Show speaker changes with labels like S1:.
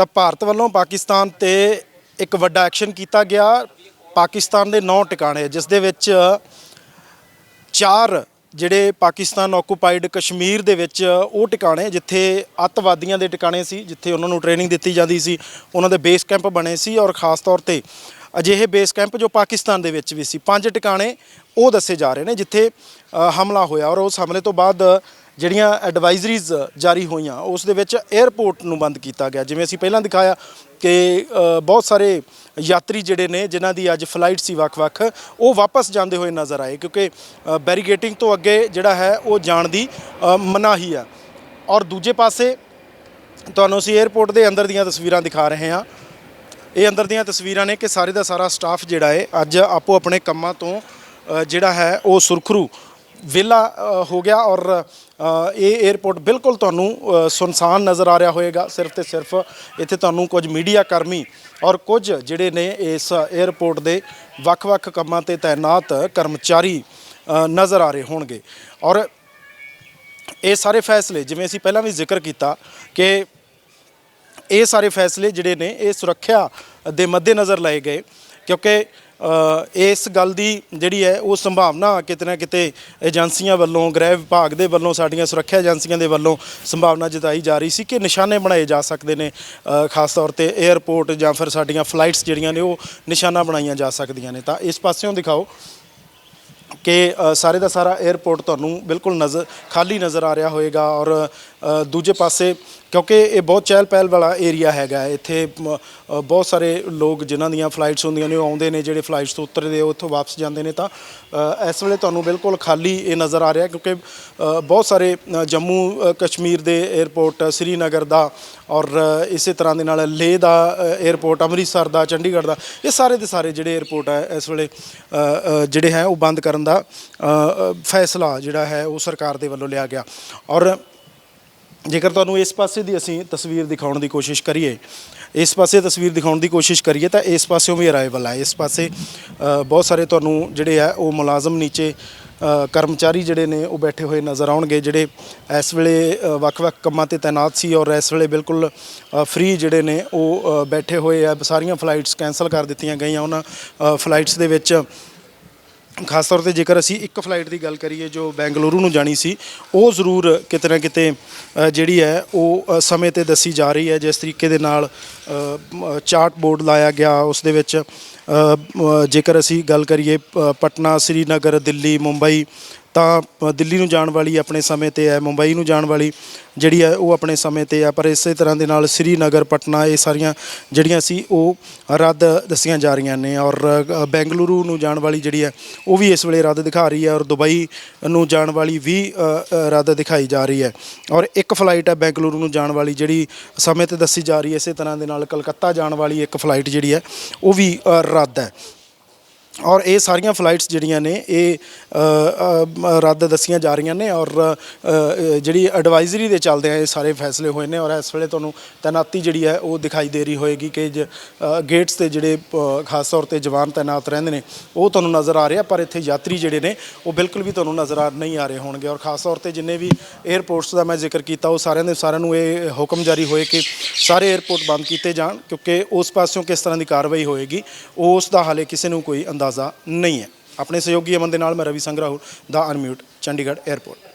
S1: ਤਾਂ ਭਾਰਤ ਵੱਲੋਂ ਪਾਕਿਸਤਾਨ ਤੇ ਇੱਕ ਵੱਡਾ ਐਕਸ਼ਨ ਕੀਤਾ ਗਿਆ। ਪਾਕਿਸਤਾਨ ਦੇ 9 ਟਿਕਾਣੇ, ਜਿਸ ਦੇ ਵਿੱਚ ਚਾਰ ਜਿਹੜੇ ਪਾਕਿਸਤਾਨ ਆਕੂਪਾਈਡ ਕਸ਼ਮੀਰ ਦੇ ਵਿੱਚ ਉਹ ਟਿਕਾਣੇ, ਜਿੱਥੇ ਅੱਤਵਾਦੀਆਂ ਦੇ ਟਿਕਾਣੇ ਸੀ, ਜਿੱਥੇ ਉਹਨਾਂ ਨੂੰ ਟ੍ਰੇਨਿੰਗ ਦਿੱਤੀ ਜਾਂਦੀ ਸੀ, ਉਹਨਾਂ ਦੇ ਬੇਸ ਕੈਂਪ ਬਣੇ ਸੀ ਔਰ ਖਾਸ ਤੌਰ ਤੇ ਅਜਿਹੇ ਬੇਸ ਕੈਂਪ ਜੋ ਪਾਕਿਸਤਾਨ ਦੇ ਵਿੱਚ ਵੀ ਸੀ। ਪੰਜ ਟਿਕਾਣੇ ਉਹ ਦੱਸੇ ਜਾ ਰਹੇ ਨੇ, ਜਿੱਥੇ ਹਮਲਾ ਹੋਇਆ ਔਰ ਉਸ ਹਮਲੇ ਤੋਂ ਬਾਅਦ ਜਿਹੜੀਆਂ ਐਡਵਾਈਜ਼ਰੀਜ਼ ਜਾਰੀ ਹੋਈਆਂ, ਉਸ ਦੇ ਵਿੱਚ 에ਅਰਪੋਰਟ ਨੂੰ ਬੰਦ ਕੀਤਾ ਗਿਆ। ਜਿਵੇਂ ਅਸੀਂ ਪਹਿਲਾਂ ਦਿਖਾਇਆ ਕਿ ਬਹੁਤ ਸਾਰੇ ਯਾਤਰੀ ਜਿਹੜੇ ਨੇ, ਜਿਨ੍ਹਾਂ ਦੀ ਅੱਜ ਫਲਾਈਟ ਸੀ ਵੱਖ-ਵੱਖ, ਉਹ ਵਾਪਸ ਜਾਂਦੇ ਹੋਏ ਨਜ਼ਰ ਆਏ ਕਿਉਂਕਿ ਬੈਰੀਗੇਟਿੰਗ ਤੋਂ ਅੱਗੇ ਜਿਹੜਾ ਹੈ, ਉਹ ਜਾਣ ਦੀ ਮਨਾਹੀ ਆ। ਔਰ ਦੂਜੇ ਪਾਸੇ ਤੁਹਾਨੂੰ ਅਸੀਂ 에ਅਰਪੋਰਟ ਦੇ ਅੰਦਰ ਦੀਆਂ ਤਸਵੀਰਾਂ ਦਿਖਾ ਰਹੇ ਹਾਂ। ਇਹ ਅੰਦਰ ਦੀਆਂ ਤਸਵੀਰਾਂ ਨੇ ਕਿ ਸਾਰੇ ਦਾ ਸਾਰਾ ਸਟਾਫ ਜਿਹੜਾ ਹੈ ਅੱਜ ਆਪੋ ਆਪਣੇ ਕੰਮਾਂ ਤੋਂ ਜਿਹੜਾ ਹੈ, ਉਹ ਸੁਰਖਰੂ ਵਿਲਾ ਹੋ ਗਿਆ ਔਰ ਇਹ 에ਅਰਪੋਰਟ ਬਿਲਕੁਲ ਤੁਹਾਨੂੰ ਸੁਨਸਾਨ ਨਜ਼ਰ ਆ ਰਿਹਾ ਹੋਵੇਗਾ ਸਿਰਫ ਤੇ ਸਿਰਫ ਇੱਥੇ ਤੁਹਾਨੂੰ ਕੁਝ ਮੀਡੀਆ ਕਰਮੀ ਔਰ ਕੁਝ ਜਿਹੜੇ ਨੇ ਇਸ 에ਅਰਪੋਰਟ ਦੇ ਵੱਖ-ਵੱਖ ਕੰਮਾਂ ਤੇ ਤਾਇਨਾਤ ਕਰਮਚਾਰੀ ਨਜ਼ਰ ਆ ਰਹੇ ਹੋਣਗੇ। ਔਰ ਇਹ ਸਾਰੇ ਫੈਸਲੇ, ਜਿਵੇਂ ਅਸੀਂ ਪਹਿਲਾਂ ਵੀ ਜ਼ਿਕਰ ਕੀਤਾ ਕਿ ਇਹ ਸਾਰੇ ਫੈਸਲੇ ਜਿਹੜੇ ਨੇ, ਇਹ ਸੁਰੱਖਿਆ ਦੇ ਮੱਦੇਨਜ਼ਰ ਲਏ ਗਏ ਕਿਉਂਕਿ ਇਸ ਗੱਲ ਦੀ ਜਿਹੜੀ ਹੈ, ਉਹ ਸੰਭਾਵਨਾ ਕਿਤੇ ਨਾ ਕਿਤੇ ਏਜੰਸੀਆਂ ਵੱਲੋਂ, ਗ੍ਰਹਿ ਵਿਭਾਗ ਦੇ ਵੱਲੋਂ, ਸਾਡੀਆਂ ਸੁਰੱਖਿਆ ਏਜੰਸੀਆਂ ਦੇ ਵੱਲੋਂ ਸੰਭਾਵਨਾ ਜਤਾਈ ਜਾ ਰਹੀ ਸੀ ਕਿ ਨਿਸ਼ਾਨੇ ਬਣਾਏ ਜਾ ਸਕਦੇ ਨੇ। ਖਾਸ ਤੌਰ ਤੇ 에ਅਰਪੋਰਟ ਜਾਂ ਫਿਰ ਸਾਡੀਆਂ ਫਲਾਈਟਸ ਜਿਹੜੀਆਂ ਨੇ, ਉਹ ਨਿਸ਼ਾਨਾ ਬਣਾਈਆਂ ਜਾ ਸਕਦੀਆਂ ਨੇ। ਤਾਂ ਇਸ ਪਾਸਿਓਂ ਦਿਖਾਓ ਕਿ ਸਾਰੇ ਦਾ ਸਾਰਾ 에ਅਰਪੋਰਟ ਤੁਹਾਨੂੰ ਬਿਲਕੁਲ ਨਜ਼ਰ ਖਾਲੀ ਨਜ਼ਰ ਆ ਰਿਹਾ ਹੋਵੇਗਾ ਔਰ ਦੂਜੇ ਪਾਸੇ ਕਿਉਂਕਿ ਇਹ ਬਹੁਤ ਚਹਿਲ ਪਹਿਲ ਵਾਲਾ ਏਰੀਆ ਹੈਗਾ ਇੱਥੇ ਬਹੁਤ ਸਾਰੇ ਲੋਕ ਜਿਨ੍ਹਾਂ ਦੀਆਂ ਫਲਾਈਟਸ ਹੁੰਦੀਆਂ ਨੇ ਉਹ ਆਉਂਦੇ ਨੇ ਜਿਹੜੇ ਫਲਾਈਟਸ ਤੋਂ ਉਤਰਦੇ ਉਹ ਉੱਥੋਂ ਵਾਪਸ ਜਾਂਦੇ ਨੇ ਤਾਂ ਇਸ ਵੇਲੇ ਤੁਹਾਨੂੰ ਬਿਲਕੁਲ ਖਾਲੀ ਇਹ ਨਜ਼ਰ ਆ ਰਿਹਾ ਕਿਉਂਕਿ ਬਹੁਤ ਸਾਰੇ ਜੰਮੂ ਕਸ਼ਮੀਰ ਦੇ 에ਅਰਪੋਰਟ ਸ੍ਰੀਨਗਰ ਦਾ ਔਰ ਅ, ਇਸੇ ਤਰ੍ਹਾਂ ਦੇ ਨਾਲ ਲੇਹ ਦਾ 에ਅਰਪੋਰਟ ਅੰਮ੍ਰਿਤਸਰ ਦਾ ਚੰਡੀਗੜ੍ਹ ਦਾ ਇਹ ਸਾਰੇ ਦੇ ਸਾਰੇ ਜਿਹੜੇ 에ਅਰਪੋਰਟ ਆ ਇਸ ਵੇਲੇ ਜਿਹੜੇ ਹੈ ਉਹ ਬੰਦ ਕਰਨ ਦਾ ਫੈਸਲਾ ਜਿਹੜਾ ਹੈ ਉਹ ਸਰਕਾਰ ਦੇ ਵੱਲੋਂ ਲਿਆ ਗਿਆ। ਔਰ ਜੇਕਰ ਤੁਹਾਨੂੰ ਇਸ ਪਾਸੇ ਦੀ ਅਸੀਂ ਤਸਵੀਰ ਦਿਖਾਉਣ ਦੀ ਕੋਸ਼ਿਸ਼ ਕਰੀਏ, ਇਸ ਪਾਸੇ ਤਸਵੀਰ ਦਿਖਾਉਣ ਦੀ ਕੋਸ਼ਿਸ਼ ਕਰੀਏ ਤਾਂ ਇਸ ਪਾਸਿਓਂ ਵੀ ਅਰਾਈਵਲ ਹੈ ਇਸ ਪਾਸੇ ਬਹੁਤ ਸਾਰੇ ਤੁਹਾਨੂੰ ਜਿਹੜੇ ਆ, ਉਹ ਮੁਲਾਜ਼ਮ ਨੀਚੇ ਕਰਮਚਾਰੀ ਜਿਹੜੇ ਨੇ, ਉਹ ਬੈਠੇ ਹੋਏ ਨਜ਼ਰ ਆਉਣਗੇ, ਜਿਹੜੇ ਇਸ ਵੇਲੇ ਵੱਖ-ਵੱਖ ਕੰਮਾਂ ਤੇ ਤਾਇਨਾਤ ਸੀ ਔਰ ਇਸ ਵੇਲੇ ਬਿਲਕੁਲ ਫ੍ਰੀ ਜਿਹੜੇ ਨੇ, ਉਹ ਬੈਠੇ ਹੋਏ ਆ। ਸਾਰੀਆਂ ਫਲਾਈਟਸ ਕੈਨਸਲ ਕਰ ਦਿੱਤੀਆਂ ਗਈਆਂ। ਉਹਨਾਂ ਫਲਾਈਟਸ ਦੇ ਵਿੱਚ ਖਾਸ ਤੌਰ ਤੇ ਜੇਕਰ ਅਸੀਂ ਇੱਕ ਫਲਾਈਟ ਦੀ ਗੱਲ ਕਰੀਏ ਜੋ ਬੈਂਗਲੁਰੂ ਨੂੰ ਜਾਣੀ ਸੀ, ਉਹ ਜ਼ਰੂਰ ਕਿਤੇ ਨਾ ਕਿਤੇ ਜਿਹੜੀ ਹੈ ਉਹ ਸਮੇਂ ਤੇ ਦੱਸੀ ਜਾ ਰਹੀ ਹੈ। ਜਿਸ ਤਰੀਕੇ ਦੇ ਨਾਲ ਚਾਰਟ ਬੋਰਡ ਲਾਇਆ ਗਿਆ, ਉਸ ਦੇ ਵਿੱਚ ਜੇਕਰ ਅਸੀਂ ਗੱਲ ਕਰੀਏ ਪਟਨਾ, ਸ੍ਰੀਨਗਰ, ਦਿੱਲੀ, ਮੁੰਬਈ, ਤਾਂ ਦਿੱਲੀ ਨੂੰ ਜਾਣ ਵਾਲੀ ਆਪਣੇ ਸਮੇਂ ਤੇ ਹੈ, ਮੁੰਬਈ ਨੂੰ ਜਾਣ ਵਾਲੀ ਜਿਹੜੀ ਹੈ, ਉਹ ਆਪਣੇ ਸਮੇਂ ਤੇ ਹੈ, ਪਰ ਇਸੇ ਤਰ੍ਹਾਂ ਦੇ ਨਾਲ ਸ੍ਰੀਨਗਰ, ਪਟਨਾ, ਇਹ ਸਾਰੀਆਂ ਜਿਹੜੀਆਂ ਸੀ, ਉਹ ਰੱਦ ਦੱਸੀਆਂ ਜਾ ਰਹੀਆਂ ਨੇ ਔਰ ਬੈਂਗਲੁਰੂ ਨੂੰ ਜਾਣ ਵਾਲੀ ਜਿਹੜੀ ਹੈ, ਉਹ ਵੀ ਇਸ ਵੇਲੇ ਰੱਦ ਦਿਖਾ ਰਹੀ ਹੈ ਔਰ ਦੁਬਈ ਨੂੰ ਜਾਣ ਵਾਲੀ ਵੀ ਰੱਦ ਦਿਖਾਈ ਜਾ ਰਹੀ ਹੈ। ਔਰ ਇੱਕ ਫਲਾਈਟ ਹੈ ਬੈਂਗਲੁਰੂ ਨੂੰ ਜਾਣ ਵਾਲੀ ਜਿਹੜੀ ਸਮੇਂ ਤੇ ਦੱਸੀ ਜਾ ਰਹੀ ਹੈ, ਇਸੇ ਤਰ੍ਹਾਂ ਦੇ ਨਾਲ ਕਲਕੱਤਾ ਜਾਣ ਵਾਲੀ ਇੱਕ ਫਲਾਈਟ ਜਿਹੜੀ ਹੈ, ਉਹ ਵੀ ਅ, ਰੱਦ ਹੈ ਔਰ ਇਹ ਸਾਰੀਆਂ ਫਲਾਈਟਸ ਜਿਹੜੀਆਂ ਨੇ, ਇਹ ਰੱਦ ਦੱਸੀਆਂ ਜਾ ਰਹੀਆਂ ਨੇ ਔਰ ਜਿਹੜੀ ਐਡਵਾਈਜ਼ਰੀ ਦੇ ਚੱਲਦੇ ਆ, ਇਹ ਸਾਰੇ ਫੈਸਲੇ ਹੋਏ ਨੇ ਔਰ ਇਸ ਵੇਲੇ ਤੁਹਾਨੂੰ ਤੈਨਾਤੀ ਜਿਹੜੀ ਹੈ ਉਹ ਦਿਖਾਈ ਦੇ ਰਹੀ ਹੋਏਗੀ ਕਿ ਜ- ਗੇਟਸ ਤੇ ਜਿਹੜੇ ਖਾਸ ਤੌਰ ਤੇ ਜਵਾਨ ਤੈਨਾਤ ਰਹਿੰਦੇ ਨੇ, ਉਹ ਤੁਹਾਨੂੰ ਨਜ਼ਰ ਆ ਰਿਹਾ ਪਰ ਇੱਥੇ ਯਾਤਰੀ ਜਿਹੜੇ ਨੇ, ਉਹ ਬਿਲਕੁਲ ਵੀ ਤੁਹਾਨੂੰ ਨਜ਼ਰ ਆ, ਨਹੀਂ ਆ ਰਹੇ ਹੋਣਗੇ। ਔਰ ਖਾਸ ਤੌਰ ਤੇ ਜਿੰਨੇ ਵੀ 에ਅਰਪੋਰਟਸ ਦਾ ਮੈਂ ਜ਼ਿਕਰ ਕੀਤਾ, ਉਹ ਸਾਰਿਆਂ ਦੇ, ਸਾਰਿਆਂ ਨੂੰ ਇਹ ਹੁਕਮ ਜਾਰੀ ਹੋਏ ਕਿ ਸਾਰੇ 에ਅਰਪੋਰਟ ਬੰਦ ਕੀਤੇ ਜਾਣ, ਕਿਉਂਕਿ ਉਸ ਪਾਸਿਓਂ ਕਿਸ ਤਰ੍ਹਾਂ ਦੀ ਕਾਰਵਾਈ ਹੋਏਗੀ, ਉਸ ਦਾ ਹਾਲੇ ਕਿਸੇ ਨੂੰ ਕੋਈ ਅੰਦਾਜ਼ਾ ਨਹੀਂ ਹੈ। ਆਪਣੇ ਸਹਿਯੋਗੀ ਅਮਨ ਦੇ ਨਾਲ ਮੈਂ ਰਵੀ ਸੰਗਰਾਹੁ ਦਾ ਅਨਮਿਊਟ ਚੰਡੀਗੜ੍ਹ 에ਅਰਪੋਰਟ